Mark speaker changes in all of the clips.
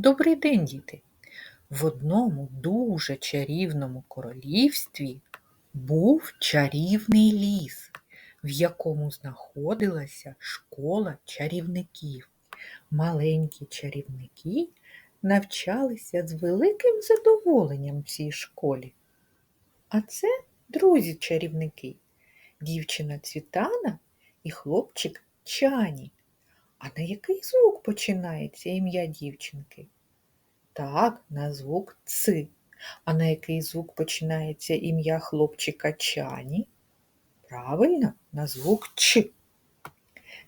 Speaker 1: Добрий день, діти! В одному дуже чарівному королівстві був чарівний ліс, в якому знаходилася школа чарівників. Маленькі чарівники навчалися з великим задоволенням в цій школі. А це друзі-чарівники, дівчина Цвітана і хлопчик Чані. А на який звук починається ім'я дівчинки? Так, на звук Ц. А на який звук починається ім'я хлопчика Чані? Правильно, на звук Ч.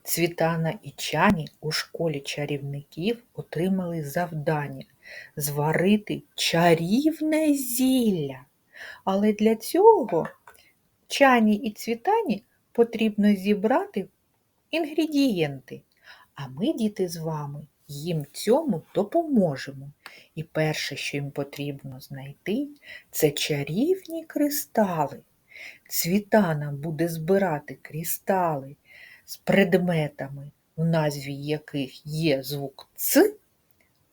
Speaker 1: Цвітана і Чані у школі чарівників отримали завдання зварити чарівне зілля. Але для цього Чані і Цвітані потрібно зібрати інгредієнти. А ми, діти, з вами їм цьому допоможемо. І перше, що їм потрібно знайти, це чарівні кристали. Цвітана буде збирати кристали з предметами, в назві яких є звук Ц,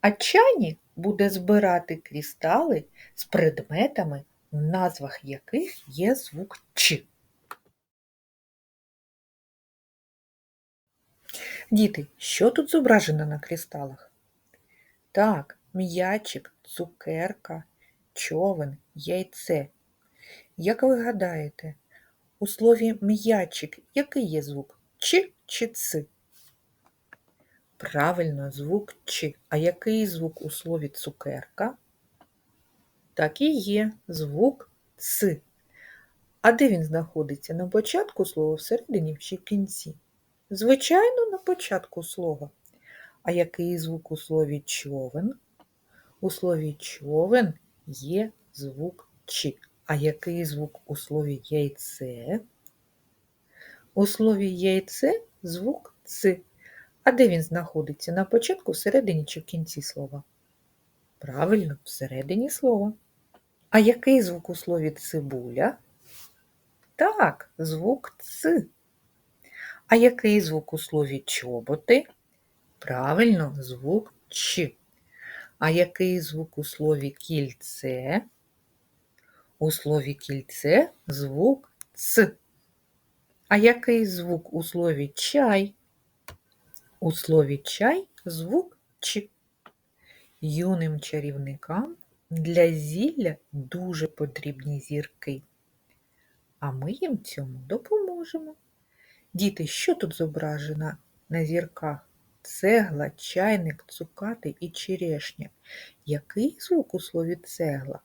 Speaker 1: а чані буде збирати кристали з предметами, в назвах яких є звук Ч. Діти, що тут зображено на кристалах? Так, м'ячик, цукерка, човен, яйце. Як ви гадаєте, у слові м'ячик який є звук? Ч чи Ц? Правильно, звук Ч. А який звук у слові цукерка? Так і є звук Ц. А де він знаходиться? На початку слова всередині чи в кінці? Звичайно, на початку слова. А який звук у слові човен? У слові човен є звук Ч. А який звук у слові яйце? У слові яйце звук Ц. А де він знаходиться? На початку, всередині чи в кінці слова? Правильно, всередині слова. А який звук у слові цибуля? Так, звук Ц. А який звук у слові чоботи? Правильно, звук Ч. А який звук у слові кільце? У слові кільце звук Ц. А який звук у слові чай? У слові чай звук Ч. Юним чарівникам для зілля дуже потрібні зірки. А ми їм цьому допоможемо. Діти, що тут зображено на зірках? Цегла, чайник, цукати і черешня. Який звук у слові цегла?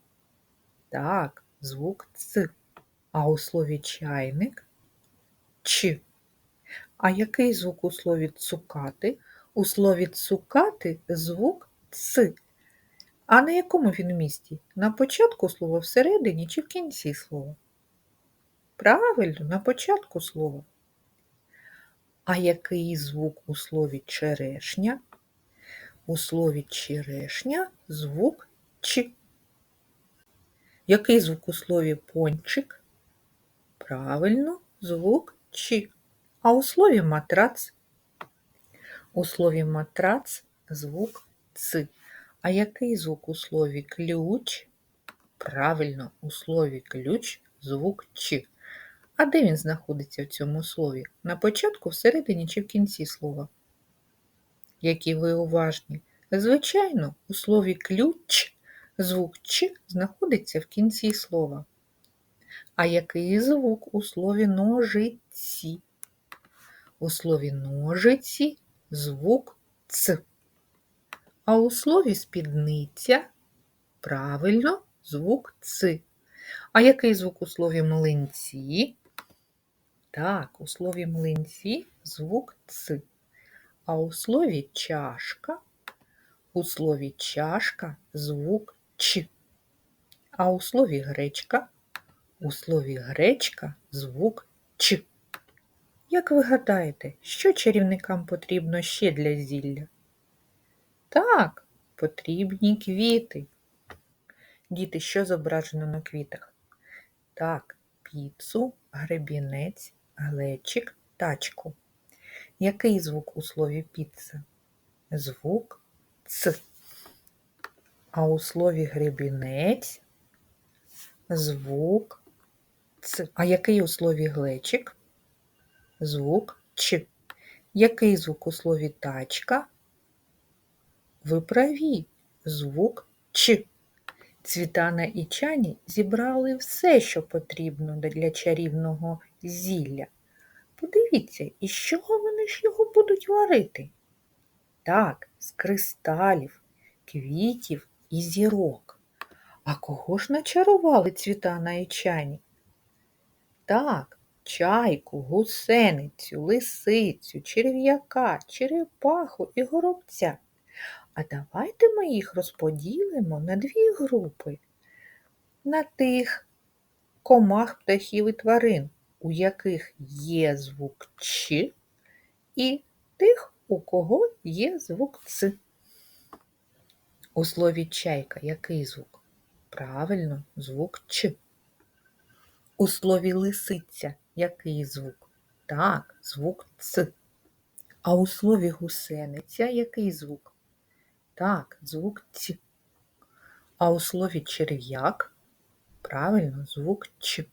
Speaker 1: Так, звук Ц. А у слові чайник Ч. А який звук у слові цукати? У слові цукати звук Ц. А на якому він місці? На початку слова всередині чи в кінці слова? Правильно, на початку слова. А який звук у слові черешня? У слові черешня звук Ч. Який звук у слові пончик? Правильно, звук Ч. А у слові матрац? У слові матрац звук Ц. А який звук у слові ключ? Правильно, у слові ключ звук Ч. А де він знаходиться в цьому слові? На початку, всередині чи в кінці слова? Які ви уважні? Звичайно, у слові ключ звук Ч знаходиться в кінці слова. А який звук у слові ножиці? У слові ножиці звук Ц. А у слові спідниця правильно звук Ц. А який звук у слові млинці? Так, у слові млинці звук Ц. А у слові чашка, у слові чашка звук Ч. А у слові гречка, у слові гречка звук Ч. Як ви гадаєте, що чарівникам потрібно ще для зілля? Так, потрібні квіти. Діти, що зображено на квітах? Так, піцу, гребінець, глечик, тачку. Який звук у слові піца? Звук Ц. А у слові гребінець звук Ц. А який у слові глечик? Звук Ч. Який звук у слові тачка? Ви праві. Звук Ч. Цвітана і чані зібрали все, що потрібно для чарівного зілля. Подивіться, із чого вони ж його будуть варити? Так, з кристалів, квітів і зірок. А кого ж начарували цвітана і чані? Так, чайку, гусеницю, лисицю, черв'яка, черепаху і горобця. А давайте ми їх розподілимо на дві групи. На тих комах, птахів і тварин, у яких є звук Ч, і тих, у кого є звук Ц. У слові чайка який звук? Правильно, звук Ч. У слові лисиця який звук? Так, звук Ц. А у слові гусениця який звук? Так, звук Ц. А у слові черв'як? Правильно, звук Ч.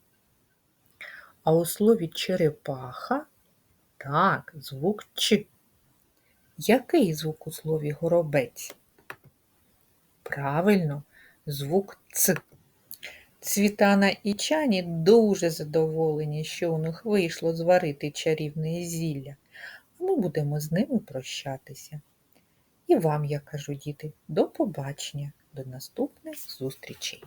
Speaker 1: А у слові черепаха? Так, звук Ч. Який звук у слові горобець? Правильно, звук Ц. Цвітана і чані дуже задоволені, що у них вийшло зварити чарівне зілля. А ми будемо з ними прощатися. І вам я кажу, діти, до побачення, до наступних зустрічей.